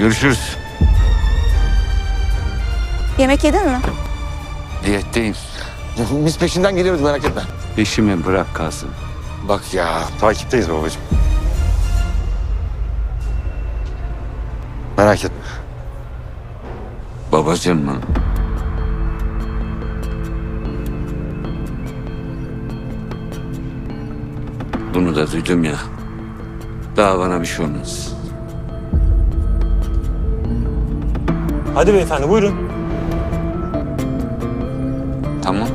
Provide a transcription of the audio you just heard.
Görüşürüz. Yemek yedin mi? Diyetteyim. Biz peşinden geliyoruz merak etme. Peşimi bırak Kasım. Bak ya takipteyiz babacığım. Merak etme. Babacım mı? Bunu da duydum ya. Daha bana bir şey olmaz. Hadi beyefendi buyurun. Tamam.